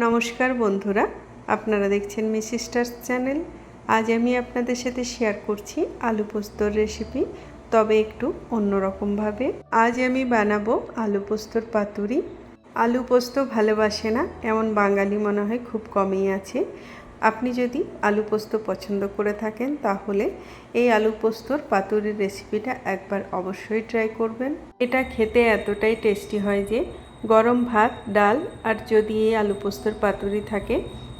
নমস্কার বন্ধুরা, আপনারা দেখছেন মিসিস্টার্স চ্যানেল। আজ আমি আপনাদের সাথে শেয়ার করছি আলু পোস্তর রেসিপি তবে একটু অন্যরকমভাবে। আজ আমি বানাবো আলু পোস্তর পাতুরি। আলু পোস্ত ভালোবাসে না, এমন বাঙালি মনে হয় খুব কমই আছে। আপনি যদি আলু পোস্ত পছন্দ করে থাকেন, তাহলে এই আলু পোস্তর পাতুরির রেসিপিটা একবার অবশ্যই ট্রাই করবেন। এটা খেতে এতটাই টেস্টি হয় যে গরম ভাত, ডাল আর যদি এই আলু পোস্তর পাতুরি থাকে,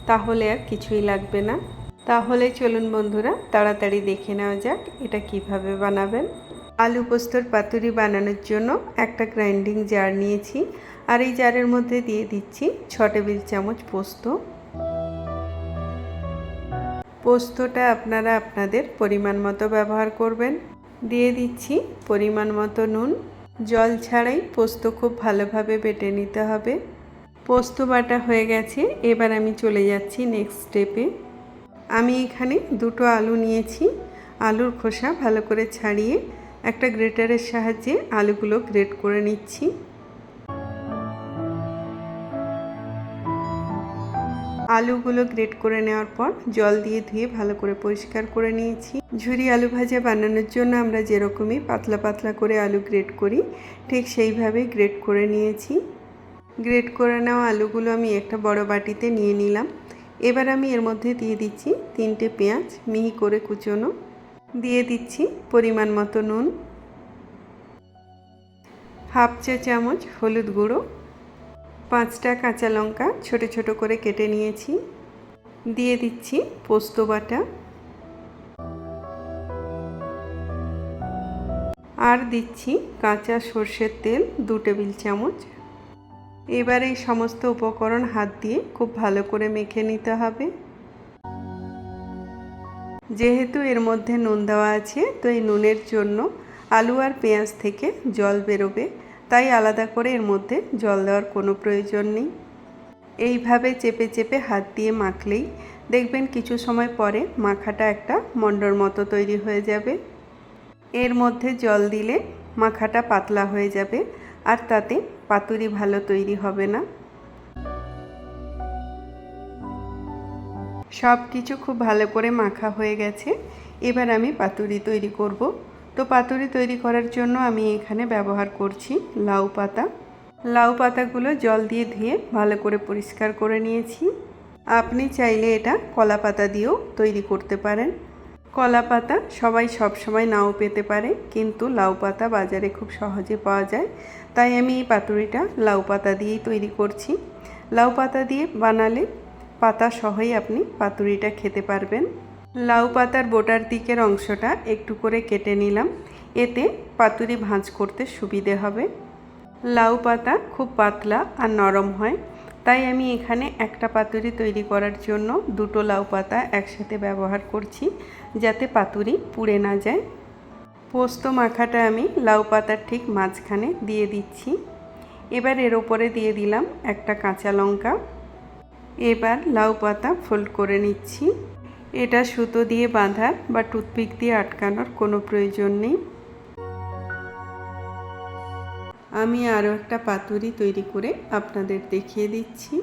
তাহলে আর কিছুই লাগবে না। তাহলে চলুন বন্ধুরা, তাড়াতাড়ি দেখে নেওয়া যাক এটা কীভাবে বানাবেন। আলু পোস্তর পাতুরি বানানোর জন্য একটা গ্রাইন্ডিং জার নিয়েছি আর এই জারের মধ্যে দিয়ে দিচ্ছি ছ টেবিল চামচ পোস্ত। পোস্তটা আপনারা আপনাদের পরিমাণ মতো ব্যবহার করবেন। দিয়ে দিচ্ছি পরিমাণ মতো নুন জল ছাড়াই পোস্ত খুব ভালোভাবে বেটে নিতে হবে। পোস্ত বাটা হয়ে গেছে, এবার আমি চলে যাচ্ছি নেক্সট স্টেপে আমি এখানে দুটো আলু নিয়েছি, আলুর খোসা ভালো করে ছাড়িয়ে একটা গ্রেটারের সাহায্যে আলুগুলো গ্রেট করে নিচ্ছি। আলুগুলো গ্রেট করে নেওয়ার পর জল দিয়ে ধুয়ে ভালো করে পরিষ্কার করে নিয়েছি। ঝুরি আলু ভাজা বানানোর জন্য আমরা যেরকমই পাতলা পাতলা করে আলু গ্রেট করি, ঠিক সেইভাবে গ্রেট করে নিয়েছি। গ্রেট করে নেওয়া আলুগুলো আমি একটা বড় বাটিতে নিয়ে নিলাম। এবার আমি এর মধ্যে দিয়ে দিচ্ছি তিনটে পেঁয়াজ, মিহি করে কুচোনো। দিয়ে দিচ্ছি পরিমাণ মতো নুন। হাফ চা চামচ হলুদ গুঁড়ো। পাঁচটা কাঁচা লঙ্কা ছোট ছোট করে কেটে নিয়েছি। দিয়ে দিচ্ছি পোস্ত বাটা। আর দিচ্ছি কাঁচা সর্ষের তেল দু টেবিল চামচ। এবার এই সমস্ত উপকরণ হাত দিয়ে খুব ভালো করে মেখে নিতে হবে। যেহেতু এর মধ্যে নুন দেওয়া আছে, তো এই নুনের জন্য আলু আর পেঁয়াজ থেকে জল বেরোবে। তাই আলাদা করে এর মধ্যে জল দেওয়ার কোনো প্রয়োজন নেই। এইভাবে চেপে চেপে হাত দিয়ে মাখলেই দেখবেন কিছু সময় পরে মাখাটা একটা মন্ডর মতো তৈরি হয়ে যাবে। এর মধ্যে জল দিলে মাখাটা পাতলা হয়ে যাবে আর তাতে পাতুরি ভালো তৈরি হবে না। সব কিছু খুব ভালো করে মাখা হয়ে গেছে। এবার আমি পাতুরি তৈরি করব। তো পাতুরি তৈরি করার জন্য আমি এখানে ব্যবহার করছি লাউ পাতা। লাউ পাতাগুলো জল দিয়ে ধুয়ে ভালো করে পরিষ্কার করে নিয়েছি। আপনি চাইলে এটা কলা পাতা দিয়েও তৈরি করতে পারেন। কলা পাতা সবাই সব সময় নাও পেতে পারে, কিন্তু লাউ পাতা বাজারে খুব সহজে পাওয়া যায়। তাই আমি এই পাতুরিটা লাউ পাতা দিয়েই তৈরি করছি। লাউ পাতা দিয়ে বানালে পাতা সহই আপনি পাতুরিটা খেতে পারবেন। লাউ পাতার বোটার দিকের অংশটা একটু করে কেটে নিলাম। এতে পাতুরি ভাঁজ করতে সুবিধে হবে। লাউ পাতা খুব পাতলা আর নরম হয়, তাই আমি এখানে একটা পাতুরি তৈরি করার জন্য দুটো লাউ পাতা একসাথে ব্যবহার করছি যাতে পাতুরি পুড়ে না যায়। পোস্ত মাখাটা আমি লাউ পাতার ঠিক মাঝখানে দিয়ে দিচ্ছি। এবার এর ওপরে দিয়ে দিলাম একটা কাঁচা লঙ্কা। এবার লাউ পাতা ফোল্ড করে নিচ্ছি। এটা সুতো দিয়ে বাঁধার বা টুথপিক দিয়ে আটকানোর কোনো প্রয়োজন নেই। আমি আরও একটা পাতুরি তৈরি করে আপনাদের দেখিয়ে দিচ্ছি।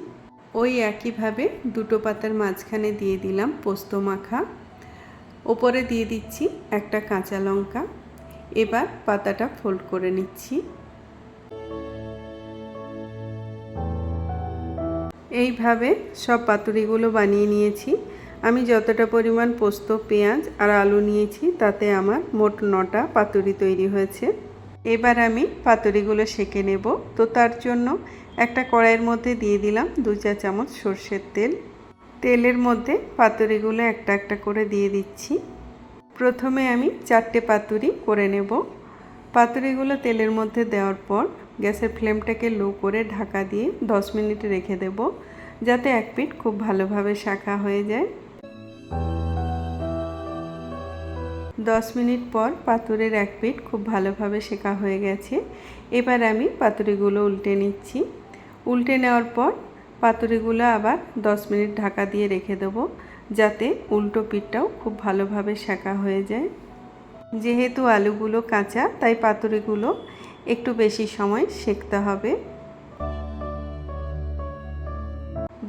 ওই একইভাবে দুটো পাতার মাঝখানে দিয়ে দিলাম পোস্ত মাখা। ওপরে দিয়ে দিচ্ছি একটা কাঁচা লঙ্কা। এবার পাতাটা ফোল্ড করে নিচ্ছি। এইভাবে সব পাতুরিগুলো বানিয়ে নিয়েছি। আমি যতটা পরিমাণ পোস্ত, পেঁয়াজ আর আলু নিয়েছি, তাতে আমার মোট নটা পাতুরি তৈরি হয়েছে। এবার আমি পাতুরিগুলো সেঁকে নেব। তো তার জন্য একটা কড়াইয়ের মধ্যে দিয়ে দিলাম দু চা চামচ সর্ষের তেল। তেলের মধ্যে পাতুরিগুলো একটা একটা করে দিয়ে দিচ্ছি। প্রথমে আমি চারটে পাতুরি করে নেব। পাতুরিগুলো তেলের মধ্যে দেওয়ার পর গ্যাসের ফ্লেমটাকে লো করে ঢাকা দিয়ে দশ মিনিট রেখে দেব, যাতে এক পিঠ খুব ভালোভাবে শাখা হয়ে যায়। দশ মিনিট পর পাতুরের এক পিঠ খুব ভালোভাবে শেখা হয়ে গেছে। এবার আমি পাতুরিগুলো উল্টে নিচ্ছি। উল্টে নেওয়ার পর পাতুরিগুলো আবার দশ মিনিট ঢাকা দিয়ে রেখে দেবো, যাতে উল্টো পিঠটাও খুব ভালোভাবে শেখা হয়ে যায়। যেহেতু আলুগুলো কাঁচা, তাই পাতুরিগুলো একটু বেশি সময় সেঁকতে হবে।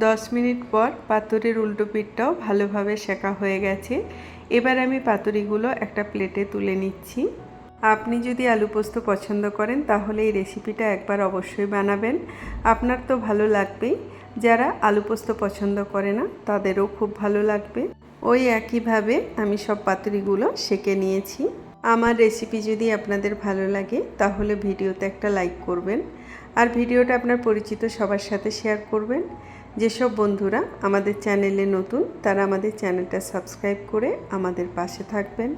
দশ মিনিট পর পাতুরির উল্টো পিঠটাও ভালোভাবে শেখা হয়ে গেছে। এবার আমি পাতুরিগুলো একটা প্লেটে তুলে নিচ্ছি। আপনি যদি আলু পোস্ত পছন্দ করেন, তাহলে এই রেসিপিটা একবার অবশ্যই বানাবেন। আপনার তো ভালো লাগবেই। যারা আলু পোস্ত পছন্দ করে না, তাদেরও খুব ভালো লাগবে। ওই একইভাবে আমি সব পাতুরিগুলো সেকে নিয়েছি। আমার রেসিপি যদি আপনাদের ভালো লাগে, তাহলে ভিডিওতে একটা লাইক করবেন। আর ভিডিওটা আপনার পরিচিত সবার সাথে শেয়ার করবেন। যেসব বন্ধুরা আমাদের চ্যানেলে নতুন তারা আমাদের চ্যানেলটা সাবস্ক্রাইব করে আমাদের পাশে থাকবেন।